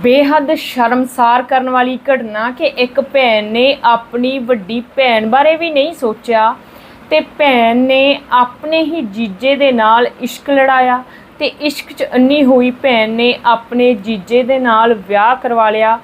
ਬੇਹੱਦ ਸ਼ਰਮਸਾਰ ਕਰਨ ਵਾਲੀ ਘਟਨਾ ਕਿ ਇੱਕ ਭੈਣ ਨੇ ਆਪਣੀ ਵੱਡੀ ਭੈਣ ਬਾਰੇ ਵੀ ਨਹੀਂ ਸੋਚਿਆ ਤੇ ਭੈਣ ਨੇ ਆਪਣੇ ਹੀ ਜੀਜੇ ਦੇ ਨਾਲ ਇਸ਼ਕ ਲੜਾਇਆ ਤੇ ਇਸ਼ਕ 'ਚ ਅੰਨੀ ਹੋਈ ਭੈਣ ਨੇ ਆਪਣੇ ਜੀਜੇ ਦੇ ਨਾਲ ਵਿਆਹ ਕਰਵਾ ਲਿਆ।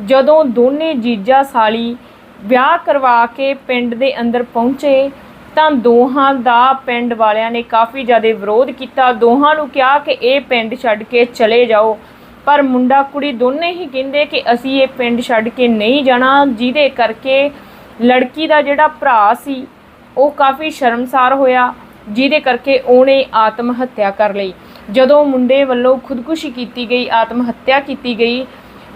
ਜਦੋਂ ਦੋਨੇ ਜੀਜਾ ਸਾਲੀ ਵਿਆਹ ਕਰਵਾ ਕੇ ਪਿੰਡ ਦੇ ਅੰਦਰ ਪਹੁੰਚੇ ਤਾਂ ਦੋਹਾਂ ਦਾ ਪਿੰਡ ਵਾਲਿਆਂ ਨੇ ਕਾਫੀ ਜ਼ਿਆਦਾ ਵਿਰੋਧ ਕੀਤਾ। ਦੋਹਾਂ ਨੂੰ ਕਿਹਾ ਕਿ ਇਹ ਪਿੰਡ ਛੱਡ ਕੇ ਚਲੇ ਜਾਓ। ਪਰ ਮੁੰਡਾ ਕੁੜੀ ਦੋਨੇ ਹੀ ਕਹਿੰਦੇ ਕਿ ਅਸੀਂ ਇਹ ਪਿੰਡ ਛੱਡ ਕੇ ਨਹੀਂ ਜਾਣਾ, ਜਿਹਦੇ ਕਰਕੇ ਲੜਕੀ ਦਾ ਜਿਹੜਾ ਭਰਾ ਸੀ, ਉਹ ਕਾਫੀ ਸ਼ਰਮਸਾਰ ਹੋਇਆ, ਜਿਹਦੇ ਕਰਕੇ ਉਹਨੇ ਆਤਮ ਹੱਤਿਆ ਕਰ ਲਈ। ਜਦੋਂ ਮੁੰਡੇ ਵੱਲੋਂ ਖੁਦਕੁਸ਼ੀ ਕੀਤੀ ਗਈ, ਆਤਮ ਹੱਤਿਆ ਕੀਤੀ ਗਈ,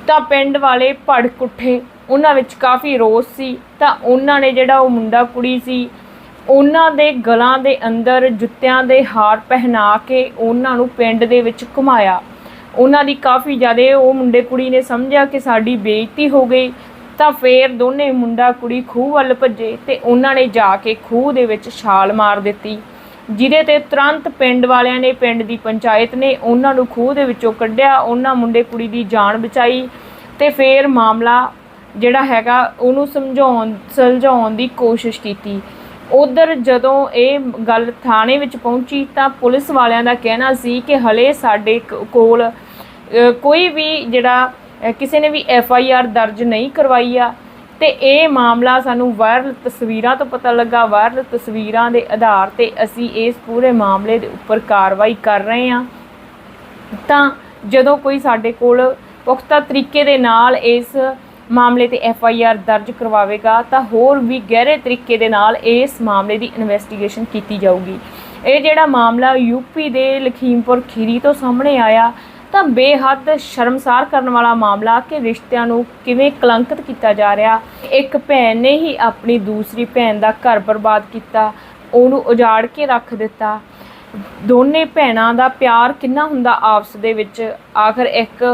ਤਾਂ ਪਿੰਡ ਵਾਲੇ ਭੜਕ ਉੱਠੇ। ਉਹਨਾਂ ਵਿੱਚ ਕਾਫੀ ਰੋਸ ਸੀ। ਤਾਂ ਉਹਨਾਂ ਨੇ ਜਿਹੜਾ ਉਹ ਮੁੰਡਾ ਕੁੜੀ ਸੀ, ਉਹਨਾਂ ਦੇ ਗਲਾਂ ਦੇ ਅੰਦਰ ਜੁੱਤਿਆਂ ਦੇ ਹਾਰ ਪਹਿਨਾ ਕੇ ਉਹਨਾਂ ਨੂੰ ਪਿੰਡ ਦੇ ਵਿੱਚ ਘੁਮਾਇਆ। ਉਹਨਾਂ ਦੀ ਕਾਫੀ ਜ਼ਿਆਦਾ ਉਹ ਮੁੰਡੇ ਕੁੜੀ ਨੇ ਸਮਝਿਆ ਕਿ ਸਾਡੀ ਬੇਇੱਜ਼ਤੀ ਹੋ ਗਈ, ਤਾਂ ਫੇਰ ਦੋਨੇ ਮੁੰਡਾ ਕੁੜੀ ਖੂਹ ਵੱਲ ਭੱਜੇ ਤੇ ਉਹਨਾਂ ਨੇ ਜਾ ਕੇ ਖੂਹ ਦੇ ਵਿੱਚ ਛਾਲ ਮਾਰ ਦਿੱਤੀ। ਜਿਹਦੇ ਤੇ ਤੁਰੰਤ ਪਿੰਡ ਵਾਲਿਆਂ ਨੇ, ਪਿੰਡ ਦੀ ਪੰਚਾਇਤ ਨੇ ਉਹਨਾਂ ਨੂੰ ਖੂਹ ਦੇ ਵਿੱਚੋਂ ਕੱਢਿਆ, ਉਹਨਾਂ ਮੁੰਡੇ ਕੁੜੀ ਦੀ ਜਾਨ ਬਚਾਈ ਤੇ ਫੇਰ ਮਾਮਲਾ ਜਿਹੜਾ ਹੈਗਾ ਉਹਨੂੰ ਸਮਝਾਉਣ, ਸੁਲਝਾਉਣ ਦੀ ਕੋਸ਼ਿਸ਼ ਕੀਤੀ। ਉਧਰ ਜਦੋਂ ਇਹ ਗੱਲ ਥਾਣੇ ਵਿੱਚ ਪਹੁੰਚੀ ਤਾਂ ਪੁਲਿਸ ਵਾਲਿਆਂ ਦਾ ਕਹਿਣਾ ਸੀ ਕਿ ਹਲੇ ਸਾਡੇ ਕ- ਕੋਲ ਕੋਈ ਵੀ ਜਿਹੜਾ ਕਿਸੇ ਨੇ ਵੀ ਐਫ ਆਈ ਆਰ ਦਰਜ ਨਹੀਂ ਕਰਵਾਈ ਆ, ਤੇ ਇਹ ਮਾਮਲਾ ਸਾਨੂੰ ਵਾਇਰਲ ਤਸਵੀਰਾਂ ਤੋਂ ਪਤਾ ਲੱਗਾ, ਵਾਇਰਲ ਤਸਵੀਰਾਂ ਦੇ ਆਧਾਰ ਤੇ ਅਸੀਂ ਇਸ ਪੂਰੇ ਮਾਮਲੇ ਦੇ ਉੱਪਰ ਕਾਰਵਾਈ ਕਰ ਰਹੇ ਹਾਂ। ਤਾਂ ਜਦੋਂ ਕੋਈ ਸਾਡੇ ਕੋਲ ਪੁਖਤਾ ਤਰੀਕੇ ਦੇ ਨਾਲ ਇਸ ਮਾਮਲੇ ਤੇ ਐਫ ਆਈ ਆਰ ਦਰਜ ਕਰਵਾਵੇਗਾ, ਤਾਂ ਹੋਰ ਵੀ ਗਹਿਰੇ ਤਰੀਕੇ ਦੇ ਨਾਲ ਇਸ ਮਾਮਲੇ ਦੀ ਇਨਵੈਸਟੀਗੇਸ਼ਨ ਕੀਤੀ ਜਾਊਗੀ। ਇਹ ਜਿਹੜਾ ਮਾਮਲਾ ਯੂਪੀ ਦੇ ਲਖੀਮਪੁਰ ਖੀਰੀ ਤੋਂ ਸਾਹਮਣੇ ਆਇਆ ਤਾਂ ਬੇਹੱਦ ਸ਼ਰਮਸਾਰ ਕਰਨ ਵਾਲਾ ਮਾਮਲਾ ਕਿ ਰਿਸ਼ਤਿਆਂ ਨੂੰ ਕਿਵੇਂ ਕਲੰਕਿਤ ਕੀਤਾ ਜਾ ਰਿਹਾ। ਇੱਕ ਭੈਣ ਨੇ ਹੀ ਆਪਣੀ ਦੂਸਰੀ ਭੈਣ ਦਾ ਘਰ ਬਰਬਾਦ ਕੀਤਾ, ਉਹਨੂੰ ਉਜਾੜ ਕੇ ਰੱਖ ਦਿੱਤਾ। ਦੋਨੇ ਭੈਣਾਂ ਦਾ ਪਿਆਰ ਕਿੰਨਾ ਹੁੰਦਾ ਆਪਸ ਦੇ ਵਿੱਚ। ਆਖਰ ਇੱਕ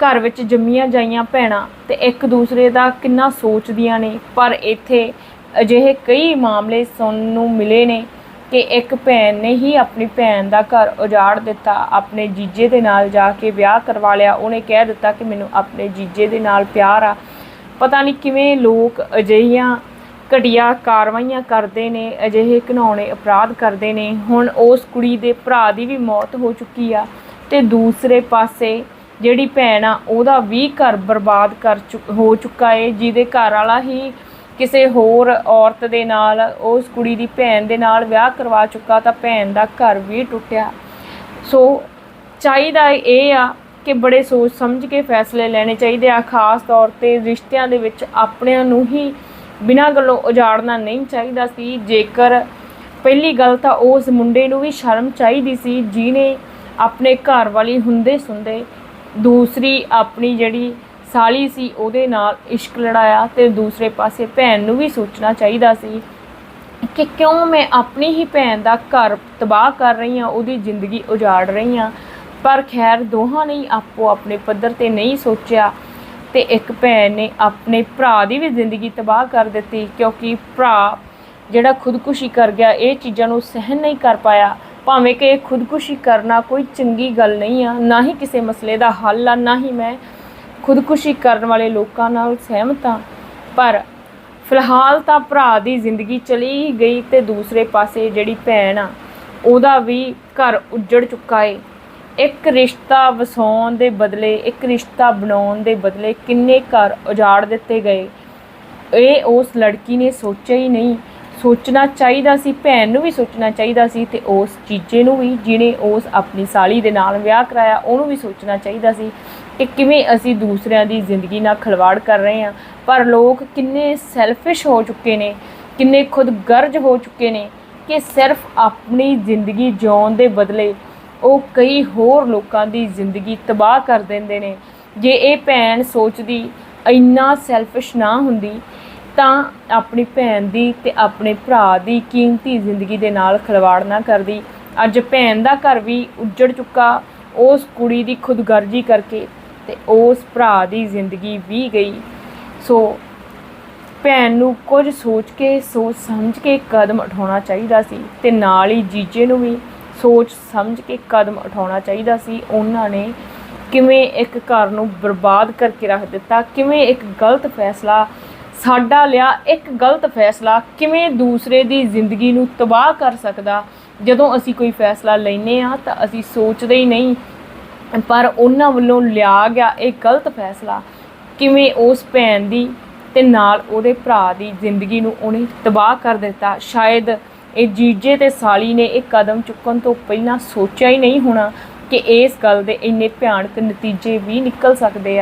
ਘਰ ਵਿੱਚ ਜੰਮੀਆਂ ਜਾਈਆਂ ਭੈਣਾਂ ਤੇ ਇੱਕ ਦੂਸਰੇ ਦਾ ਕਿੰਨਾ ਸੋਚਦੀਆਂ ਨੇ, ਪਰ ਇੱਥੇ ਅਜਿਹੇ ਕਈ ਮਾਮਲੇ ਸੁਣਨ ਨੂੰ ਮਿਲੇ ਨੇ। ਕਿ ਇੱਕ ਭੈਣ ਨੇ ਹੀ ਆਪਣੀ ਭੈਣ ਦਾ ਘਰ ਉਜਾੜ ਦਿੱਤਾ, ਆਪਣੇ ਜੀਜੇ ਦੇ ਨਾਲ ਜਾ ਕੇ ਵਿਆਹ ਕਰਵਾ ਲਿਆ। ਉਹਨੇ ਕਹਿ ਦਿੱਤਾ ਕਿ ਮੈਨੂੰ ਆਪਣੇ ਜੀਜੇ ਦੇ ਨਾਲ ਪਿਆਰ ਆ। ਪਤਾ ਨਹੀਂ ਕਿਵੇਂ ਲੋਕ ਅਜਿਹੀਆਂ ਘਟੀਆ ਕਾਰਵਾਈਆਂ ਕਰਦੇ ਨੇ, ਅਜਿਹੇ ਘਿਨਾਉਣੇ ਅਪਰਾਧ ਕਰਦੇ ਨੇ। ਹੁਣ ਉਸ ਕੁੜੀ ਦੇ ਭਰਾ ਦੀ ਵੀ ਮੌਤ ਹੋ ਚੁੱਕੀ ਆ ਤੇ ਦੂਸਰੇ ਪਾਸੇ ਜਿਹੜੀ ਭੈਣ ਆ, ਉਹਦਾ ਵੀ ਘਰ ਬਰਬਾਦ ਕਰ ਚੁੱਕ ਹੋ ਚੁੱਕਾ ਏ, ਜਿਹਦੇ ਘਰ ਵਾਲਾ ਹੀ ਕਿਸੇ ਹੋਰ ਔਰਤ ਦੇ ਨਾਲ, ਉਸ ਕੁੜੀ ਦੀ ਭੈਣ ਦੇ ਨਾਲ ਵਿਆਹ ਕਰਵਾ ਚੁੱਕਾ ਤਾਂ ਭੈਣ ਦਾ ਘਰ ਵੀ ਟੁੱਟਿਆ। ਸੋ ਚਾਹੀਦਾ ਇਹ ਆ ਕਿ ਬੜੇ ਸੋਚ ਸਮਝ ਕੇ ਫੈਸਲੇ ਲੈਣੇ ਚਾਹੀਦੇ ਆ। ਖਾਸ ਤੌਰ ਤੇ ਰਿਸ਼ਤਿਆਂ ਦੇ ਵਿੱਚ ਆਪਣਿਆਂ ਨੂੰ ਹੀ ਬਿਨਾਂ ਗੱਲੋਂ ਉਜਾੜਨਾ ਨਹੀਂ ਚਾਹੀਦਾ ਸੀ। ਜੇਕਰ ਪਹਿਲੀ ਗੱਲ ਤਾਂ ਉਸ ਮੁੰਡੇ ਨੂੰ ਵੀ ਸ਼ਰਮ ਚਾਹੀਦੀ ਸੀ, ਜਿਹਨੇ ਆਪਣੇ ਘਰ ਵਾਲੀ ਹੁੰਦੇ ਸੁੰਦੇ ਦੂਸਰੀ ਆਪਣੀ ਜਿਹੜੀ ਸਾਲੀ ਸੀ, ਉਹਦੇ ਨਾਲ ਇਸ਼ਕ ਲੜਾਇਆ ਤੇ ਦੂਸਰੇ ਪਾਸੇ ਭੈਣ ਨੂੰ ਵੀ ਸੋਚਣਾ ਚਾਹੀਦਾ ਸੀ ਕਿ ਕਿਉਂ ਮੈਂ ਆਪਣੀ ਹੀ ਭੈਣ ਦਾ ਘਰ ਤਬਾਹ ਕਰ ਰਹੀ ਹਾਂ, ਉਹਦੀ ਜ਼ਿੰਦਗੀ ਉਜਾੜ ਰਹੀ ਹਾਂ। ਪਰ ਖੈਰ, ਦੋਹਾਂ ਨੇ ਆਪੋ ਆਪਣੇ ਪੱਧਰ ਤੇ ਨਹੀਂ ਸੋਚਿਆ ਤੇ ਇੱਕ ਭੈਣ ਨੇ ਆਪਣੇ ਭਰਾ ਦੀ ਵੀ ਜ਼ਿੰਦਗੀ ਤਬਾਹ ਕਰ ਦਿੱਤੀ ਕਿਉਂਕਿ ਭਰਾ ਜਿਹੜਾ ਖੁਦਕੁਸ਼ੀ ਕਰ ਗਿਆ, ਇਹ ਚੀਜ਼ਾਂ ਨੂੰ ਸਹਿਨ ਨਹੀਂ ਕਰ ਪਾਇਆ। ਭਾਵੇਂ ਕਿ ਇਹ ਖੁਦਕੁਸ਼ੀ ਕਰਨਾ ਕੋਈ ਚੰਗੀ ਗੱਲ ਨਹੀਂ ਆ, ਨਾ ਹੀ ਕਿਸੇ ਮਸਲੇ ਦਾ ਹੱਲ ਆ, ਨਾ ਹੀ ਮੈਂ ਖੁਦਕੁਸ਼ੀ ਕਰਨ ਵਾਲੇ ਲੋਕਾਂ ਨਾਲ ਸਹਿਮਤ ਹਾਂ। ਪਰ ਫਿਲਹਾਲ ਤਾਂ ਭਰਾ ਦੀ ਜ਼ਿੰਦਗੀ ਚਲੀ ਗਈ ਤੇ ਦੂਸਰੇ ਪਾਸੇ ਜਿਹੜੀ ਭੈਣ ਆ, ਉਹਦਾ ਵੀ ਘਰ ਉੱਜੜ ਚੁੱਕਾ ਏ। ਇੱਕ ਰਿਸ਼ਤਾ ਵਸਾਉਣ ਦੇ ਬਦਲੇ, ਇੱਕ ਰਿਸ਼ਤਾ ਬਣਾਉਣ ਦੇ ਬਦਲੇ ਕਿੰਨੇ ਘਰ ਉਜਾੜ ਦਿੱਤੇ ਗਏ। ਇਹ ਉਸ ਲੜਕੀ ਨੇ ਸੋਚਿਆ ਹੀ ਨਹੀਂ। ਸੋਚਣਾ ਚਾਹੀਦਾ ਸੀ, ਭੈਣ ਨੂੰ ਵੀ ਸੋਚਣਾ ਚਾਹੀਦਾ ਸੀ ਤੇ ਉਸ ਚੀਜੇ ਨੂੰ ਵੀ, ਜਿਹਨੇ ਉਸ ਆਪਣੀ ਸਾਲੀ ਦੇ ਨਾਲ ਵਿਆਹ ਕਰਾਇਆ, ਉਹਨੂੰ ਵੀ ਸੋਚਣਾ ਚਾਹੀਦਾ ਸੀ। ਕਿ ਕਿਵੇਂ ਅਸੀਂ ਦੂਸਰਿਆਂ ਦੀ ਜ਼ਿੰਦਗੀ ਨਾਲ ਖਿਲਵਾੜ ਕਰ ਰਹੇ ਹਾਂ। ਪਰ ਲੋਕ ਕਿੰਨੇ ਸੈਲਫਿਸ਼ ਹੋ ਚੁੱਕੇ ਨੇ, ਕਿੰਨੇ ਖੁਦਗਰਜ਼ ਹੋ ਚੁੱਕੇ ਨੇ ਕਿ ਸਿਰਫ ਆਪਣੀ ਜ਼ਿੰਦਗੀ ਜਿਉਣ ਦੇ ਬਦਲੇ ਉਹ ਕਈ ਹੋਰ ਲੋਕਾਂ ਦੀ ਜ਼ਿੰਦਗੀ ਤਬਾਹ ਕਰ ਦਿੰਦੇ ਨੇ। ਜੇ ਇਹ ਭੈਣ ਸੋਚਦੀ ਇੰਨਾ ਸੈਲਫਿਸ਼ ਨਾ ਹੁੰਦੀ, ਤਾਂ ਆਪਣੀ ਭੈਣ ਦੀ ਤੇ ਆਪਣੇ ਭਰਾ ਦੀ ਕੀਮਤੀ ਜ਼ਿੰਦਗੀ ਦੇ ਨਾਲ ਖਿਲਵਾੜ ਨਾ ਕਰਦੀ। ਅੱਜ ਭੈਣ ਦਾ ਘਰ ਵੀ ਉੱਜੜ ਚੁੱਕਾ, ਉਸ ਕੁੜੀ ਦੀ ਖੁਦਗਰਜ਼ੀ ਕਰਕੇ ਤੇ ਉਸ ਭਰਾ ਦੀ ਜ਼ਿੰਦਗੀ ਵੀ ਗਈ। ਸੋ ਭੈਣ ਨੂੰ ਕੁਝ ਸੋਚ ਕੇ, ਸੋਚ ਸਮਝ ਕੇ ਕਦਮ ਉਠਾਉਣਾ ਚਾਹੀਦਾ ਸੀ ਤੇ ਨਾਲ ਹੀ ਜੀਜੇ ਨੂੰ ਵੀ ਸੋਚ ਸਮਝ ਕੇ ਕਦਮ ਉਠਾਉਣਾ ਚਾਹੀਦਾ ਸੀ। ਉਹਨਾਂ ਨੇ ਕਿਵੇਂ ਇੱਕ ਘਰ ਨੂੰ ਬਰਬਾਦ ਕਰਕੇ ਰੱਖ ਦਿੱਤਾ, ਕਿਵੇਂ ਇੱਕ ਗਲਤ ਫੈਸਲਾ ਸਾਡਾ ਲਿਆ, ਇੱਕ ਗਲਤ ਫੈਸਲਾ ਕਿਵੇਂ ਦੂਸਰੇ ਦੀ ਜ਼ਿੰਦਗੀ ਨੂੰ ਤਬਾਹ ਕਰ ਸਕਦਾ। ਜਦੋਂ ਅਸੀਂ ਕੋਈ ਫੈਸਲਾ ਲੈਨੇ ਆ ਤਾਂ ਅਸੀਂ ਸੋਚਦੇ ਹੀ ਨਹੀਂ ਪਰ ਉਹਨਾਂ ਵੱਲੋਂ ਲਿਆ ਗਿਆ ਇਹ ਗਲਤ ਫੈਸਲਾ ਕਿਵੇਂ ਉਸ ਭੈਣ ਦੀ ਤੇ ਨਾਲ ਉਹਦੇ ਭਰਾ ਦੀ ਜ਼ਿੰਦਗੀ ਨੂੰ ਉਹਨੇ ਤਬਾਹ ਕਰ ਦਿੱਤਾ? ਸ਼ਾਇਦ ਇਹ ਜੀਜੇ ਤੇ ਸਾਲੀ ਨੇ ਇਹ ਕਦਮ ਚੁੱਕਣ ਤੋਂ ਪਹਿਲਾਂ ਸੋਚਿਆ ਹੀ ਨਹੀਂ ਹੋਣਾ ਕਿ ਇਸ ਗੱਲ ਦੇ ਇੰਨੇ ਭਿਆਨਕ ਨਤੀਜੇ ਵੀ ਨਿਕਲ ਸਕਦੇ ਆ।